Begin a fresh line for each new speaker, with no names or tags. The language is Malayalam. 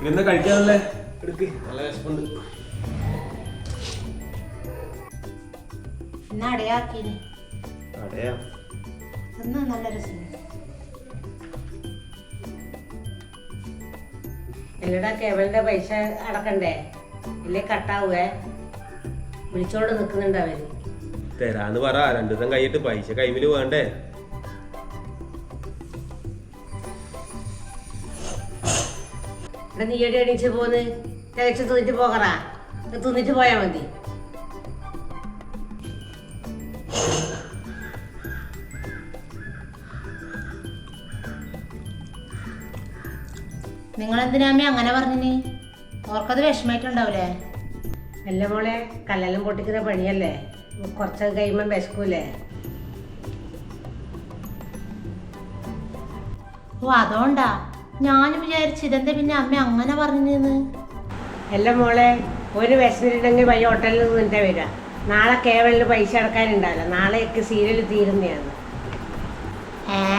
ഇതെന്താ കഴിക്കാനല്ലേ എടുക്ക്. നല്ല വിശപ്പുണ്ട്. അടയാ.
നല്ല രസം?
എല്ലടാ കേബിളിന്റെ പൈസ അടക്കണ്ടേ? ഇല്ലേ കട്ടാവുവേ? വിളിച്ചോണ്ട് നിക്കുന്നുണ്ട് അവർ.
തരാന്ന് പറ രണ്ടു ദിവസം കഴിഞ്ഞിട്ട് പൈസ കൈമിൽ വേണ്ടേ?
ഇവിടെ നീ എടി എണീച്ച് പോന്ന് തികച്ച് തിന്നിട്ട് പോകറാ. തിന്നിട്ട് പോയാ മതി.
നിങ്ങൾ അമ്മ അങ്ങനെ പറഞ്ഞിന്? ഓർക്കത് വിഷമായിട്ടുണ്ടാവൂലേ?
അല്ല മോളെ കല്ലെല്ലാം പൊട്ടിക്കുന്ന പണിയല്ലേ? കുറച്ച് കഴിയുമ്പം വിശക്കൂലേ?
ഓ അതോണ്ടാ. ഞാനും വിചാരിച്ചു ഇതെന്താ പിന്നെ അമ്മ അങ്ങനെ പറഞ്ഞെന്ന്
അല്ല മോളെ ഒരു വിശന്നിട്ടുണ്ടെങ്കിൽ വൈ ഹോട്ടലിൽ നിന്നിട്ടാ വരിക. നാളെ കേവലിൽ പൈസ അടക്കാനുണ്ടാവില്ല. നാളെയൊക്കെ സീരിയൽ തീരുന്നതാണ്.
ഏ